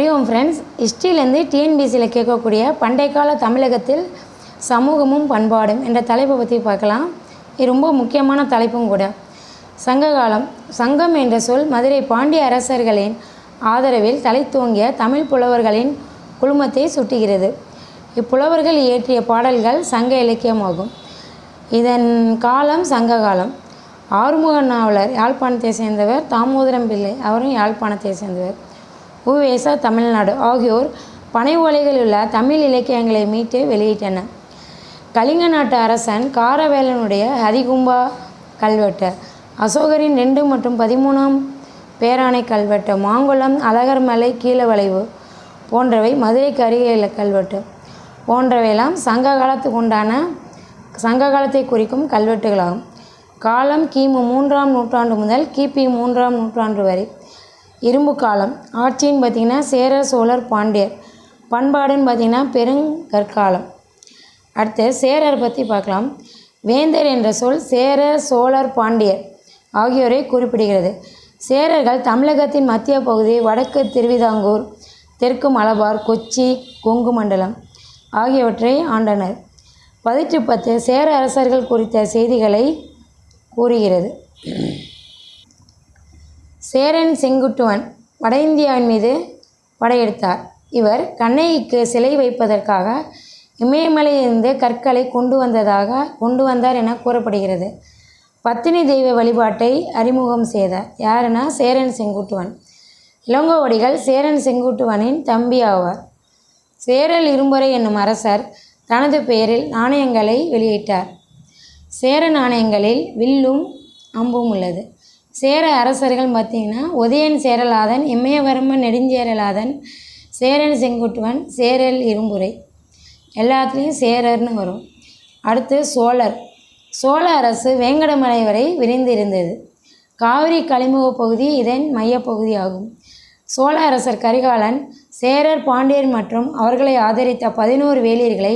வணக்கம் ஃப்ரெண்ட்ஸ் ஹிஸ்ட்ரியிலேருந்து டிஎன்பிசியில் கேட்கக்கூடிய பண்டைய கால தமிழகத்தில் சமூகமும் பண்பாடும் என்ற தலைப்பை பற்றி பார்க்கலாம். இது ரொம்ப முக்கியமான தலைப்பும் கூட. சங்ககாலம் சங்கம் என்ற சொல் மதுரை பாண்டிய அரசர்களின் ஆதரவில் தலைத்தோங்கிய தமிழ் புலவர்களின் குழுமத்தை சுட்டுகிறது. இப்புலவர்கள் இயற்றிய பாடல்கள் சங்க இலக்கியமாகும். இதன் காலம் சங்ககாலம். ஆறுமுக நாவலர் யாழ்ப்பாணத்தை சேர்ந்தவர் தாமோதரம் பிள்ளை அவரும் யாழ்ப்பாணத்தை சேர்ந்தவர். உவேசா தமிழ்நாடு ஆகியோர் பனை ஓலைகளில் உள்ள தமிழ் இலக்கியங்களை மீட்டு வெளியிட்டனர். கலிங்க நாட்டு அரசன் காரவேலனுடைய ஹரிகும்பா கல்வெட்டு அசோகரின் ரெண்டு மற்றும் பதிமூணாம் பேராணை கல்வெட்டு மாங்குளம் அழகர்மலை கீழவளைவு போன்றவை மதுரைக்கு அருகே கல்வெட்டு. போன்றவையெல்லாம் சங்க காலத்துக்கு உண்டான சங்க காலத்தை குறிக்கும் கல்வெட்டுகளாகும். காலம் கிமு மூன்றாம் நூற்றாண்டு முதல் கிபி மூன்றாம் நூற்றாண்டு வரை இரும்பு காலம். ஆட்சின்னு பார்த்திங்கன்னா சேரர் சோழர் பாண்டியர். பண்பாடுன்னு பார்த்திங்கன்னா பெருங்கற்காலம் அடுத்து சேரர் பற்றி பார்க்கலாம். வேந்தர் என்ற சொல் சேரர் சோழர் பாண்டியர் ஆகியோரை குறிப்பிடுகிறது. சேரர்கள் தமிழகத்தின் மத்திய பகுதி வடக்கு திருவிதாங்கூர் தெற்கு மலபார் கொச்சி கொங்கு மண்டலம் ஆகியவற்றை ஆண்டனர். பதிற்று பத்து சேர அரசர்கள் குறித்த செய்திகளை கூறுகிறது. சேரன் செங்குட்டுவன் வட இந்தியாவின் மீது படையெடுத்தார். இவர் கண்ணகிக்கு சிலை வைப்பதற்காக இமயமலையிலிருந்து கற்களை கொண்டு வந்ததாக கொண்டு வந்தார் என கூறப்படுகிறது. பத்தினி தெய்வ வழிபாட்டை அறிமுகம் செய்தார் யாருன்னா சேரன் செங்குட்டுவன். இளங்கோவடிகள் சேரன் செங்குட்டுவனின் தம்பி ஆவார். சேரல் இரும்புரை என்னும் அரசர் தனது பெயரில் நாணயங்களை வெளியிட்டார். சேர நாணயங்களில் வில்லும் அம்பும் உள்ளது. சேர அரசர்கள் பார்த்திங்கன்னா உதயன் சேரலாதன் இமயவர்மன் நெடுஞ்சேரலாதன் சேரன் செங்குட்டுவன் சேரல் இரும்புரை. எல்லாத்துலேயும் சேரர்னு வரும். அடுத்து சோழர். சோழ அரசு வேங்கடமலை வரை விரிந்திருந்தது. காவிரி கழிமுக பகுதி இதன் மையப்பகுதி ஆகும். சோழ அரசர் கரிகாலன் சேரர் பாண்டியர் மற்றும் அவர்களை ஆதரித்த பதினோரு வேலியர்களை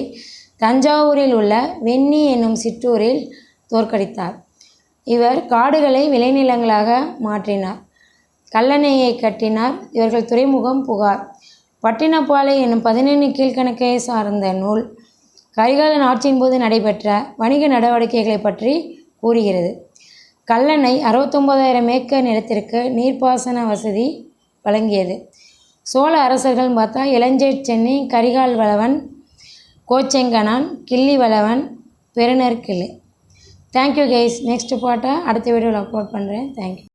தஞ்சாவூரில் உள்ள வெண்ணி என்னும் சிற்றூரில் தோற்கடித்தார். இவர் காடுகளை விளைநிலங்களாக மாற்றினார். கல்லணையை கட்டினார். இவர்கள் துறைமுகம் புகார். பட்டினப்பாலை என்னும் பதினெண்ணு கீழ்கணக்கையை சார்ந்த நூல் கரிகாலன் ஆட்சியின் போது நடைபெற்ற வணிக நடவடிக்கைகளை பற்றி கூறுகிறது. கல்லணை அறுபத்தொம்போதாயிரம் ஏக்கர் நிலத்திற்கு நீர்ப்பாசன வசதி வழங்கியது. சோழ அரசர்கள் பார்த்தா இளஞ்சேட் சென்னி Karikal Valavan Kochenganan Killi Valavan Perunarkilli. Thank you guys next பாட்டை அடுத்த வீடியோவில் அப்லோட் பண்ணுறேன் தேங்க்யூ